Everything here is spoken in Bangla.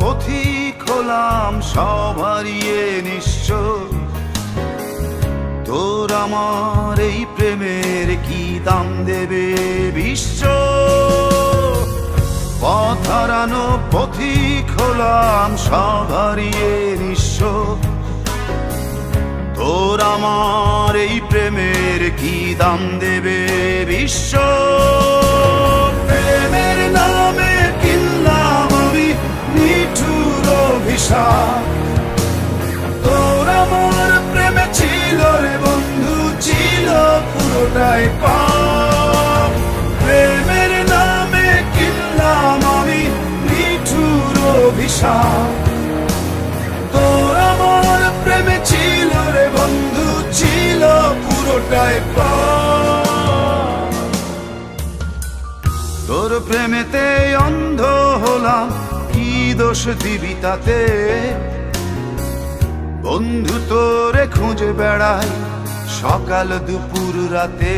পথিক হলাম সব হারিয়ে নিশ্চ তোর আমার এই প্রেমের কি দাম দেবে বিশ্ব? পথ হারানো পথিক হলাম সব হারিয়ে নিঃস্ব তোর আমার এই প্রেমের কি দাম দেবে বিশ্ব? তোর আমার প্রেমে ছিল রে বন্ধু, ছিল পুরোটাই পাপ। প্রেমের নামে কিনলাম আমি নিঠুর অভিশাপ। তোর আমার প্রেমে ছিল বন্ধু, ছিল পুরোটাই পাপ। তোর প্রেমেতে অন্ধ হলাম দোষ দিবি তাতে। বন্ধু তোরে খুঁজে বেড়াই সকাল দুপুর রাতে।